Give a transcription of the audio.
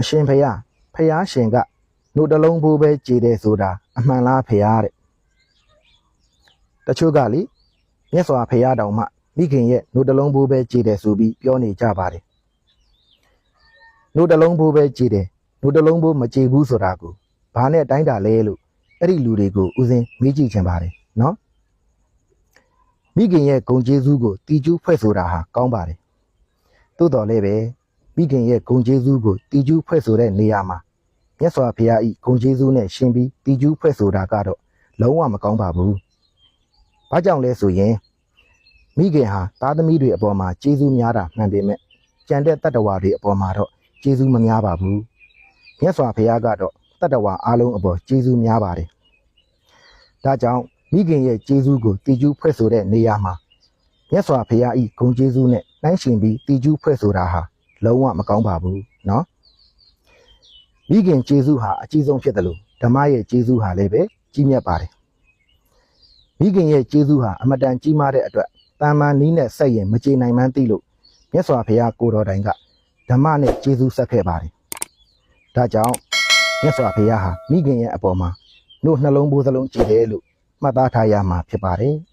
အရှင်ဖယားဖယားရှင်ကနှုတ်တလုံးဖိုးပဲကြည်တယ်ဆိုတာအမှန်လားဖယားတဲ့တချို့ကလေမြတ်စွာဘုရားတောင်မှမိခင်ရဲ့နှုတ်တလုံးဖိုးပဲကြည်တယ်ဆိုပြီးပြောနေကြပါတယ်နှုတ်တလုံးဖိုးပဲကြည်တယ်နှုတ်တလုံးဖိုးမကြည်ဘူးဆိုတာကိုဘာနဲ့တိုင်းတာလဲလို့အဲ့ဒီလူတွေကိုဦးစင်းမေးကြည့်ချင်ပါတယ်နော်မိခင်ရဲ့ဂုံကျေးဇူးကိုတီကျူးဖွဲ့ဆိုတာဟာကောင်းပါတယ်သို့တော်လည်းပဲ မိခင်ရဲ့ဂုံကျေးဇူးကိုတီကျူးဖွဲ့ဆိုတဲ့နေရာမှာမြတ်စွာဘုရားဤဂုံကျေးဇူးနဲ့ရှင်ပြီးတီကျူးဖွဲ့ဆိုတာကတော့လုံးဝမကောင်းပါဘူး။ဘာကြောင့်လဲဆိုရင်မိခင်ဟာသားသမီးတွေအပေါ်မှာကျေးဇူးများတာမှန်ပေမဲ့ကြံတဲ့တတ္တဝါတွေအပေါ်မှာတော့ကျေးဇူးမများပါဘူး။မြတ်စွာဘုရားကတော့တတ္တဝါအလုံးအပေါ်ကျေးဇူးများပါတယ်။ဒါကြောင့်မိခင်ရဲ့ကျေးဇူးကိုတီကျူးဖွဲ့ဆိုတဲ့နေရာမှာမြတ်စွာဘုရားဤဂုံကျေးဇူးနဲ့နှိုင်းရှင်ပြီးတီကျူးဖွဲ့ဆိုတာဟာ လုံးဝမကောင်းပါဘူးနော်။မိခင်ကျေးဇူးဟာအကြီးဆုံးဖြစ်တယ်လို့ဓမ္မရဲ့ကျေးဇူးဟာလည်းပဲကြီးမြတ်ပါတယ်။မိခင်ရဲ့ကျေးဇူးဟာအမတန်ကြီးမားတဲ့အတွက်တာမန်နီးနဲ့ဆက်ရင်မကြေနိုင်မှန်းသိလို့မြတ်စွာဘုရားကိုတော်တိုင်ကဓမ္မနဲ့ကျေးဇူးဆက်ခဲ့ပါတယ်။ဒါကြောင့်မြတ်စွာဘုရားဟာမိခင်ရဲ့အပေါ်မှာတို့နှလုံးဘိုးစလုံးကြည်တယ်လို့မှတ်သားထားရမှာဖြစ်ပါတယ်။